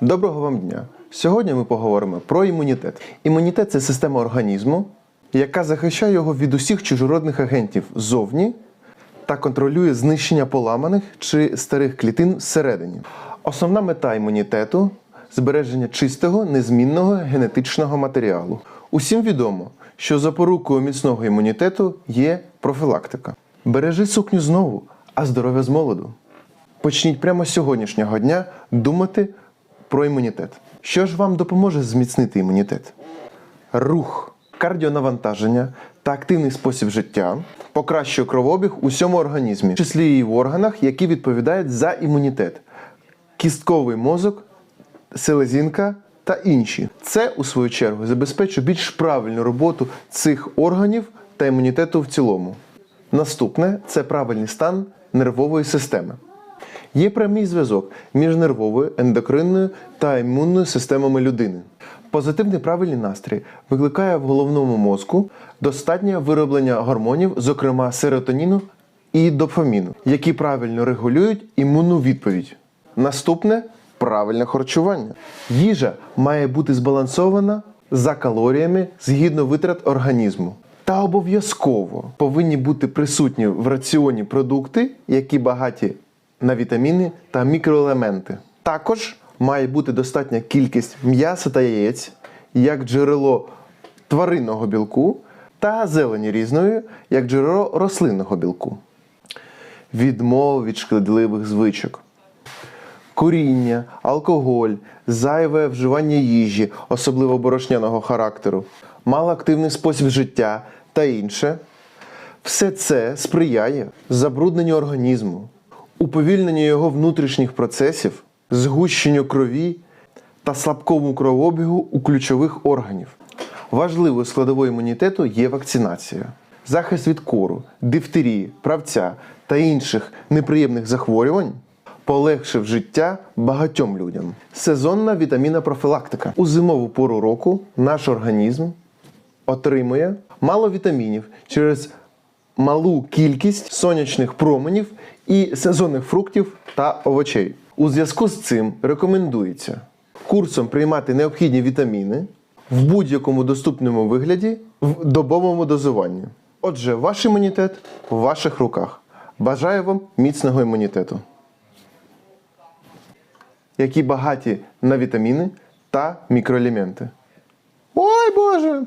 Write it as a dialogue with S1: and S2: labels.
S1: Доброго вам дня! Сьогодні ми поговоримо про імунітет. Імунітет це система організму, яка захищає його від усіх чужородних агентів ззовні та контролює знищення поламаних чи старих клітин всередині. Основна мета імунітету збереження чистого, незмінного генетичного матеріалу. Усім відомо, що запорукою міцного імунітету є профілактика. Бережи сукню знову, а здоров'я з молоду. Почніть прямо з сьогоднішнього дня думати про імунітет. Що ж вам допоможе зміцнити імунітет? Рух, кардіонавантаження та активний спосіб життя покращує кровообіг у всьому організмі, в числі і в органах, які відповідають за імунітет: кістковий мозок, селезінка та інші. Це, у свою чергу, забезпечує більш правильну роботу цих органів та імунітету в цілому. Наступне це правильний стан нервової системи. Є прямий зв'язок між нервовою, ендокринною та імунною системами людини. Позитивний правильний настрій викликає в головному мозку достатнє вироблення гормонів, зокрема серотоніну і дофаміну, які правильно регулюють імунну відповідь. Наступне правильне харчування. Їжа має бути збалансована за калоріями згідно витрат організму. Та обов'язково повинні бути присутні в раціоні продукти, які багаті на вітаміни та мікроелементи. Також має бути достатня кількість м'яса та яєць як джерело тваринного білку та зелені різної як джерело рослинного білку. Відмова від шкідливих звичок. Куріння, алкоголь, зайве вживання їжі, особливо борошняного характеру, малоактивний спосіб життя та інше. Все це сприяє забрудненню організму, уповільненню його внутрішніх процесів, згущенню крові та слабкому кровообігу у ключових органів. Важливою складовою імунітету є вакцинація. Захист від кору, дифтерії, правця та інших неприємних захворювань полегшив життя багатьом людям. Сезонна вітамінна профілактика. У зимову пору року наш організм отримує мало вітамінів через малу кількість сонячних променів і сезонних фруктів та овочей. У зв'язку з цим рекомендується курсом приймати необхідні вітаміни в будь-якому доступному вигляді в добовому дозуванні. Отже, ваш імунітет в ваших руках. Бажаю вам міцного імунітету, які багаті на вітаміни та мікроелементи. Ой Боже!